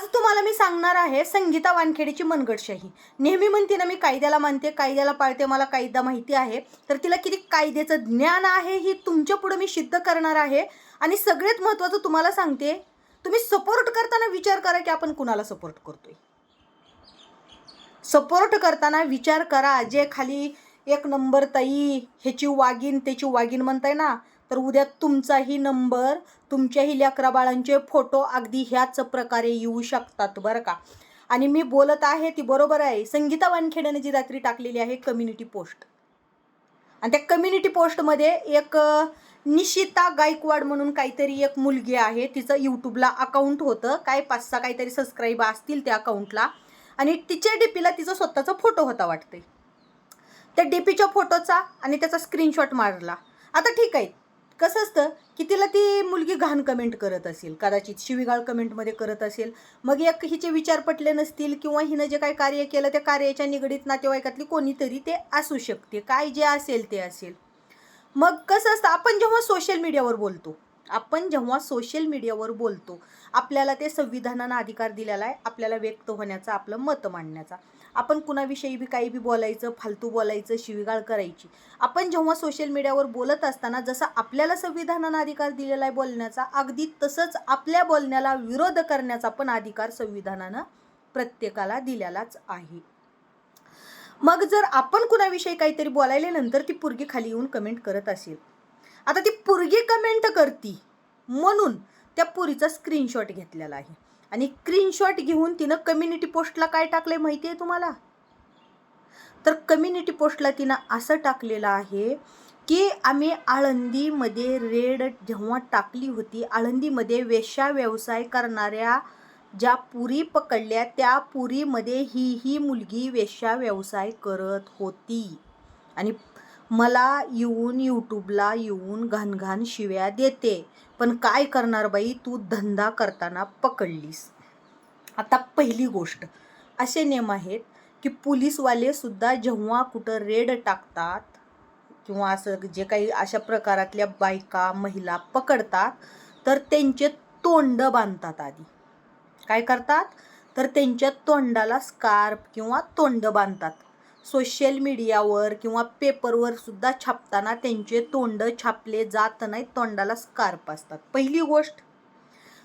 आज तुम्हाला मी सांगणार आहे संगीता वानखेडेची मनगडशाही. नेहमी म्हणते ना मी कायद्याला मानते कायद्याला पाळते मला कायदा माहिती आहे. तर तिला किती कायद्याचं ज्ञान आहे ही तुमच्यापुढे मी सिद्ध करणार आहे. आणि सगळ्यात महत्त्वाचं तुम्हाला सांगते तुम्ही सपोर्ट करताना विचार करा की आपण कुणाला सपोर्ट करतोय. सपोर्ट करताना विचार करा जे खाली एक नंबर ताई ह्याची वागीन त्याची वागीन म्हणताय ना तर उद्या तुमचाही नंबर तुमच्याही लेकरा बाळांचे फोटो अगदी ह्याच प्रकारे येऊ शकतात बरं का. आणि मी बोलत आहे ती बरोबर आहे. संगीता वानखेड्याने जी रात्री टाकलेली आहे कम्युनिटी पोस्ट. आणि त्या कम्युनिटी पोस्टमध्ये एक निशिता गायकवाड म्हणून काहीतरी एक मुलगी आहे. तिचं यूट्यूबला अकाउंट होतं. काय पाच सहा काहीतरी सबस्क्राईब असतील त्या अकाउंटला आणि तिच्या डीपीला तिचा स्वतःचा फोटो होता वाटते त्या डीपीच्या फोटोचा आणि त्याचा स्क्रीनशॉट मारला. आता ठीक आहे. कसं असतं की तिला ती मुलगी घाण कमेंट करत असेल कदाचित शिवीगाळ कमेंटमध्ये करत असेल. मग एक हिचे विचार पटले नसतील किंवा हिनं जे काही कार्य केलं त्या कार्याच्या निगडीत नातेवाईकातली कोणीतरी ते असू शकते. काय जे असेल ते असेल. मग कसं असतं आपण जेव्हा सोशल मीडियावर बोलतो आपण जेव्हा सोशल मीडियावर बोलतो आपल्याला ते संविधानानं अधिकार दिलेला आहे आपल्याला व्यक्त होण्याचा आपलं मत मांडण्याचा. आपण कुणाविषयी बी काही बी बोलायचं फालतू बोलायचं शिवीगाळ करायची. आपण जेव्हा सोशल मीडियावर बोलत असताना जसं आपल्याला संविधानानं अधिकार दिलेला आहे बोलण्याचा अगदी तसंच आपल्या बोलण्याला विरोध करण्याचा पण अधिकार संविधानानं प्रत्येकाला दिलेलाच आहे. मग जर आपण कुणाविषयी काहीतरी बोलायले नंतर ती पुरगी खाली येऊन कमेंट करत असेल. आता ती पुरगी कमेंट करती म्हणून त्या पुरीचा स्क्रीनशॉट घेतलेला आहे. आणि स्क्रीनशॉट घेऊन तिनं कम्युनिटी पोस्टला काय टाकलंय माहिती आहे तुम्हाला? तर कम्युनिटी पोस्टला तिनं असं टाकलेलं आहे की आम्ही आळंदीमध्ये रेड जेव्हा टाकली होती आळंदीमध्ये वेश्या व्यवसाय करणाऱ्या ज्या पुरी पकडल्या त्या पुरीमध्ये ही ही मुलगी वेश्या व्यवसाय करत होती. आणि मला येऊन यूट्यूबला येऊन घाणघाण शिव्या देते. पण काय करणार बाई? तू धंदा करताना पकडलीस. आता पहिली गोष्ट. असे नियम आहेत की पोलीसवाले सुद्धा जेव्हा कुठं रेड टाकतात किंवा असं जे काही अशा प्रकारातल्या बायका महिला पकडतात तर त्यांचे तोंड बांधतात आधी. काय करतात? तर त्यांच्या तोंडाला स्कार्फ किंवा तोंड बांधतात. सोशल मीडियावर किंवा पेपरवर सुद्धा छापताना त्यांचे तोंड छापले जात नाहीत तोंडाला स्कार्प असतात. पहिली गोष्ट.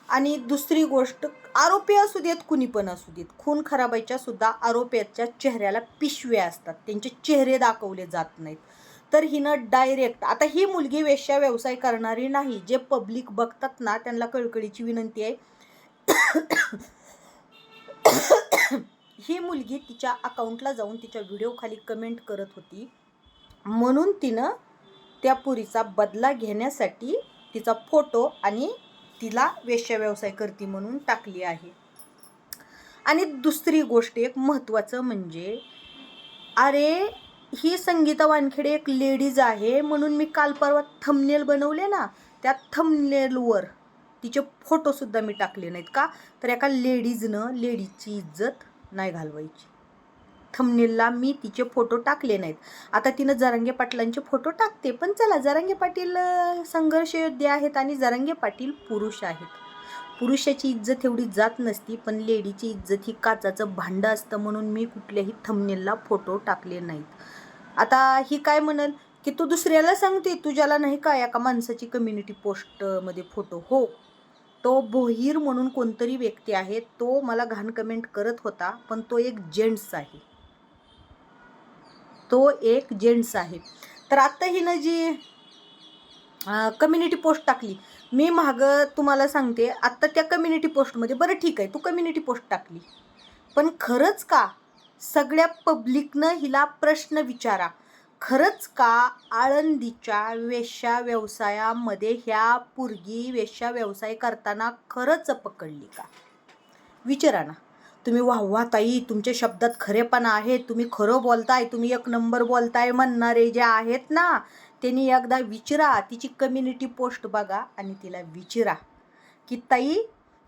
आणि दुसरी गोष्ट आरोपी असू देत कुणी पण असू देत खून खराबाईच्या सुद्धा आरोपीच्या चेहऱ्याला पिशव्या असतात. त्यांचे चेहरे दाखवले जात नाहीत. तर हिनं डायरेक्ट आता ही मुलगी वेश्या व्यवसाय करणारी नाही जे पब्लिक बघतात ना त्यांना कळकळीची विनंती आहे. ही मुलगी तिच्या अकाउंटला जाऊन तिच्या व्हिडिओखाली कमेंट करत होती. म्हणून तिनं त्या पुरीचा बदला घेण्यासाठी तिचा फोटो आणि तिला वेश्या व्यवसाय म्हणून टाकली आहे. आणि दुसरी गोष्ट एक महत्त्वाचं म्हणजे अरे ही संगीता वानखेडे एक लेडीज आहे म्हणून मी काल परवा थमनेल बनवले ना त्या थमनेलवर तिचे फोटोसुद्धा मी टाकले नाहीत का? तर एका लेडीजनं लेडीजची इज्जत नाही घालवायची. थमनेलला मी तिचे फोटो टाकले नाहीत. आता तिनं जरांगे पाटलांचे फोटो टाकते पण चला जरांगे पाटील अं, संघर्ष योद्धे आहेत आणि जरांगे पाटील पुरुष आहेत. पुरुषाची इज्जत एवढी जात नसती पण लेडीची इज्जत ही काचाचं भांडं असतं म्हणून मी कुठल्याही थमनेलला फोटो टाकले नाहीत. आता ही काय म्हणल? की तू दुसऱ्याला सांगते तुझ्याला नाही का एका माणसाची कम्युनिटी पोस्टमध्ये फोटो? हो. तो बोहीर म्हणून कोणतरी व्यक्ती आहे तो मला घाण कमेंट करत होता पण तो एक जेंट्स आहे. तो एक जेंट्स आहे. तर आत्ता हिनं जी कम्युनिटी पोस्ट टाकली मी मागं तुम्हाला सांगते आत्ता त्या कम्युनिटी पोस्टमध्ये बरं ठीक आहे तू कम्युनिटी पोस्ट टाकली. पण खरंच का? सगळ्या पब्लिकनं हिला प्रश्न विचारा. खरंच का आळंदीच्या वेश्या व्यवसायामध्ये ह्या पुरगी वेश्या व्यवसाय करताना खरंच पकडली का? विचारा ना. तुम्ही वाहवा ताई तुमच्या शब्दात खरेपणा आहे. तुम्ही खरं बोलताय तुम्ही एक नंबर बोलताय म्हणणारे जे आहेत ना त्यांनी एकदा विचारा. तिची कम्युनिटी पोस्ट बघा आणि तिला विचारा. की ताई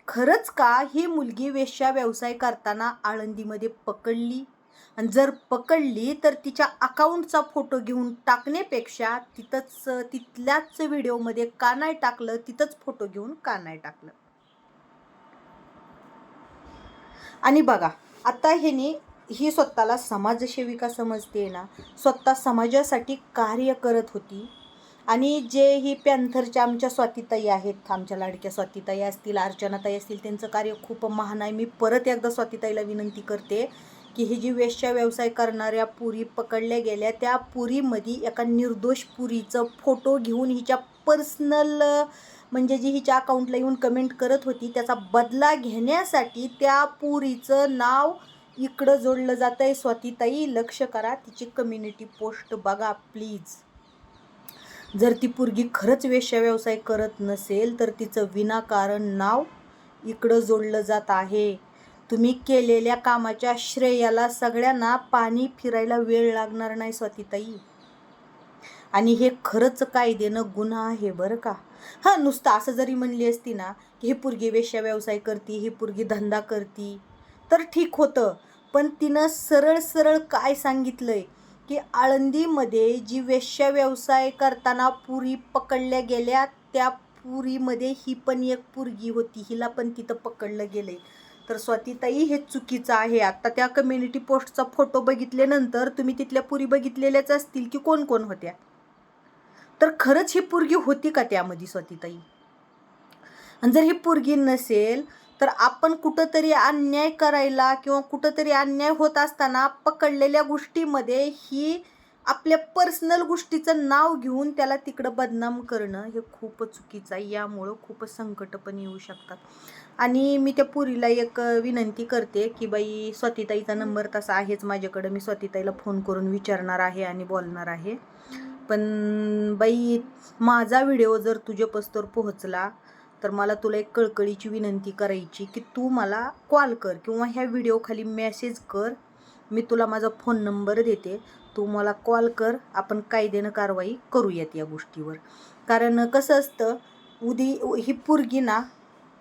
खरंच का ही मुलगी वेश्या व्यवसाय करताना आळंदीमध्ये पकडली? आणि जर पकडली तर तिच्या अकाउंटचा फोटो घेऊन टाकण्यापेक्षा तिथंच तिथल्याच व्हिडिओमध्ये का नाही टाकलं तिथंच फोटो घेऊन का नाही टाकलं? आणि बघा आता ह्याने ही स्वतःला समाजसेविका समजते ना स्वतः समाजासाठी कार्य करत होती. आणि जे ही पॅन्थरच्या आमच्या स्वातीताई आहेत आमच्या लाडक्या स्वातीताई असतील अर्चनाताई असतील त्यांचं कार्य खूप महान आहे. मी परत एकदा स्वातीताईला विनंती करते की ही जी वेश्या व्यवसाय करणाऱ्या पुरी पकडल्या गेल्या त्या पुरीमध्ये एका निर्दोष पुरीचं फोटो घेऊन हिच्या पर्सनल म्हणजे जी हिच्या अकाउंटला येऊन कमेंट करत होती त्याचा बदला घेण्यासाठी त्या पुरीचं नाव इकडं जोडलं जातं आहे स्वातीताई लक्ष करा तिची कम्युनिटी पोस्ट बघा प्लीज जर ती पोरगी खरंच वेश्या व्यवसाय करत नसेल तर तिचं विनाकारण नाव इकडं जोडलं जात आहे. तुम्ही केलेल्या कामाच्या श्रेयाला सगळ्यांना पाणी फिरायला वेळ लागणार नाही स्वातीताई. आणि हे खरंच कायदेनं गुन्हा आहे बरं का? हां नुसतं असं जरी म्हणली असती ना की ही पुरगी वेश्या व्यवसाय करती ही पोरगी धंदा करती तर ठीक होतं. पण तिनं सरळ सरळ काय सांगितलंय? की आळंदीमध्ये जी वेश्या व्यवसाय करताना पुरी पकडल्या गेल्या त्या पुरीमध्ये ही पण एक पुरगी होती हिला पण तिथं पकडलं गेलं आहे तर स्वातीताई हे चुकीचं आहे. आता त्या कम्युनिटी पोस्टचा फोटो बघितल्यानंतर तुम्ही तिथल्या पुरी बघितलेल्याच असतील की कोण कोण होत्या? तर खरंच ही पुरगी होती का त्यामध्ये स्वातीताई? आणि जर ही पुरगी नसेल तर आपण कुठंतरी अन्याय करायला किंवा कुठंतरी अन्याय होत असताना पकडलेल्या गोष्टीमध्ये ही आपल्या पर्सनल गोष्टीचं नाव घेऊन त्याला तिकडं बदनाम करणं हे खूप चुकीचं आहे. यामुळं खूपच संकट पण येऊ शकतात. आणि मी त्या पुरीला एक विनंती करते की बाई स्वातीताईचा नंबर तसा आहेच माझ्याकडं. मी स्वातीताईला फोन करून विचारणार आहे आणि बोलणार आहे. पण बाई माझा व्हिडिओ जर तुझ्या पस्तोर पोहोचला तर मला तुला एक कळकळीची विनंती करायची की तू मला कॉल कर किंवा ह्या व्हिडिओखाली मेसेज कर. मी तुला माझा फोन नंबर देते. तू मला कॉल कर. आपण कायद्यानं कारवाई करूयात या गोष्टीवर. कारण कसं असतं उदी ही पुरगी ना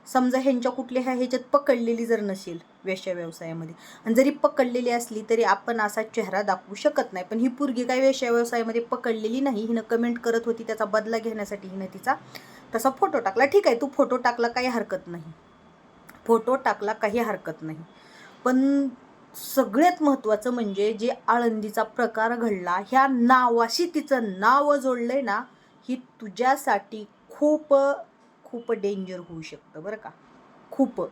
समजा ह्यांच्या कुठल्या ह्या ह्याच्यात पकडलेली जर नसेल वेश्या व्यवसायामध्ये आणि जरी पकडलेली असली तरी आपण असा चेहरा दाखवू शकत नाही. पण ही पुरगी काय वेश्या व्यवसायामध्ये पकडलेली नाही हिनं कमेंट करत होती त्याचा बदला घेण्यासाठी हिनं तिचा तसा फोटो टाकला. ठीक आहे तू फोटो टाकला काही हरकत नाही. फोटो टाकला काही हरकत नाही. पण सगळ्यात महत्त्वाचं म्हणजे जे आळंदीचा प्रकार घडला ह्या नावाशी तिचं नाव जोडलंय ना ही तुझ्यासाठी खूप खूप डेंजर होऊ शकतं बरं का. खूप.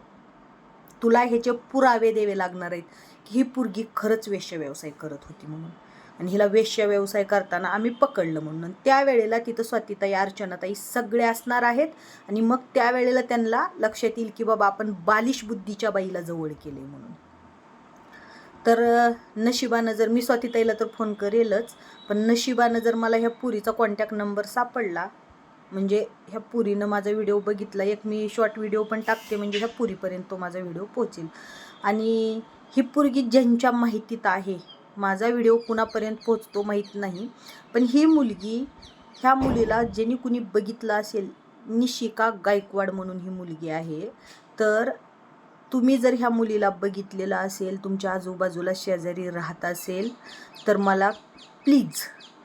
तुला ह्याचे पुरावे द्यावे लागणार आहेत की ही पुरगी खरंच वेश्य व्यवसाय करत होती म्हणून. आणि हिला वेश्य व्यवसाय करताना आम्ही पकडलं म्हणून. त्यावेळेला तिथं स्वातीताई अर्चनाताई सगळे असणार आहेत आणि मग त्यावेळेला त्यांना लक्षात येईल की बाबा आपण बालिश बुद्धीच्या बाईला जवळ केले म्हणून. तर नशिबानं जर मी स्वातीताईला तर फोन करेलच पण नशिबानं जर मला ह्या पुरीचा कॉन्टॅक्ट नंबर सापडला म्हणजे ह्या पुरीनं माझा व्हिडिओ बघितला एक मी शॉर्ट व्हिडिओ पण टाकते म्हणजे ह्या पुरीपर्यंत तो माझा व्हिडिओ पोचेल आणि ही पुरगी ज्यांच्या माहितीत आहे माझा व्हिडिओ कुणापर्यंत पोचतो माहीत नाही पण ही मुलगी ह्या मुलीला ज्यांनी कुणी बघितलं असेल निशिका गायकवाड म्हणून ही मुलगी आहे तर तुम्ही जर ह्या मुलीला बघितलेलं असेल तुमच्या आजूबाजूला शेजारी राहत असेल तर मला प्लीज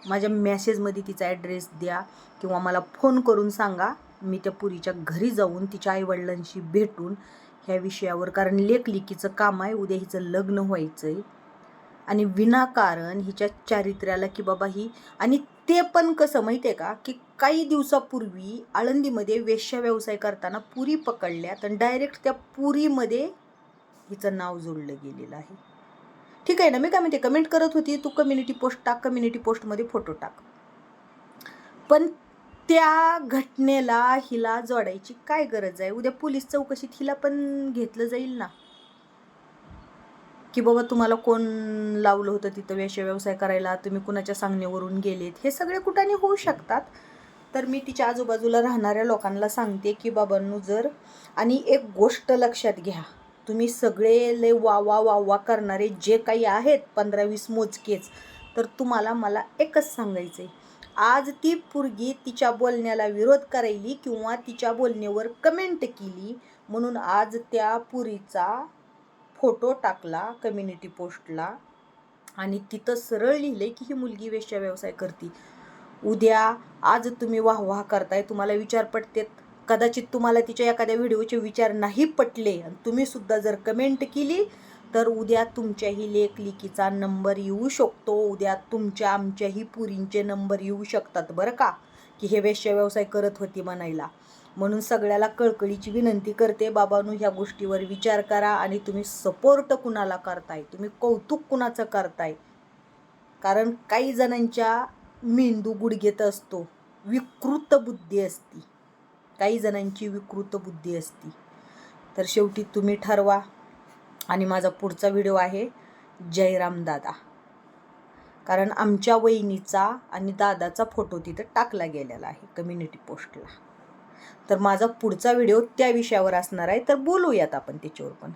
माझ्या मॅसेजमध्ये तिचा ॲड्रेस द्या किंवा मला फोन करून सांगा. मी त्या पुरीच्या घरी जाऊन तिच्या आईवडिलांशी भेटून ह्या विषयावर कारण लेखलिकीचं काम आहे उद्या हिचं लग्न व्हायचं आहे आणि विनाकारण हिच्या चारित्र्याला की बाबा ही आणि ते पण कसं माहिती आहे का? की काही दिवसापूर्वी आळंदीमध्ये वेश्या व्यवसाय करताना पुरी पकडल्यात आणि डायरेक्ट त्या पुरीमध्ये हिचं नाव जोडलं गेलेलं आहे. ठीक आहे ना? मी काय म्हणते कमेंट करत होती तू कम्युनिटी पोस्ट टाक कम्युनिटी पोस्टमध्ये फोटो टाक. पण त्या घटनेला हिला जोडायची काय गरज आहे? उद्या पोलीस चौकशीत हिला पण घेतलं जाईल ना? की बाबा तुम्हाला कोण लावलं होतं तिथं वेश व्यवसाय करायला? तुम्ही कुणाच्या सांगण्यावरून गेलेत? हे सगळे कुठाने होऊ शकतात. तर मी तिच्या आजूबाजूला राहणाऱ्या लोकांना सांगते की बाबांनो जर आणि एक गोष्ट लक्षात घ्या. तुम्ही सगळे लय वा वा वा वा करणारे जे काही आहेत पंधरा वीस मोजकेच तर तुम्हाला मला एकच सांगायचं आहे आज ती पुरगी तिच्या बोलण्याला विरोध करायली किंवा तिच्या बोलण्यावर कमेंट केली म्हणून आज त्या पुरीचा फोटो टाकला कम्युनिटी पोस्टला आणि तिथं सरळ लिहिले की ही मुलगी वेश्या व्यवसाय करते. उद्या आज तुम्ही वाह वाह करताय तुम्हाला विचार पडतेत कदाचित तुम्हाला तिच्या एखाद्या व्हिडिओचे विचार नाही पटले. आणि तुम्हीसुद्धा जर कमेंट केली तर उद्या तुमच्याही लेखलिकीचा नंबर येऊ शकतो. उद्या तुमच्या आमच्याही पुरींचे नंबर येऊ शकतात बरं का? की हे वेश्या व्यवसाय करत होती म्हणायला. म्हणून सगळ्याला कळकळीची विनंती करते. बाबांनो ह्या गोष्टीवर विचार करा आणि तुम्ही सपोर्ट कुणाला करताय? तुम्ही कौतुक कुणाचं करताय? कारण काही जणांच्या मेंदू गुडघेत असतो. विकृत बुद्धी असती. काही जणांची विकृत बुद्धी असती. तर शेवटी तुम्ही ठरवा. आणि माझा पुढचा व्हिडिओ आहे जयराम दादा. कारण आमच्या वहिनीचा आणि दादाचा फोटो तिथं टाकला गेलेला आहे कम्युनिटी पोस्टला तर माझा पुढचा व्हिडिओ त्या विषयावर असणार आहे. तर बोलूयात आपण त्याच्यावर पण.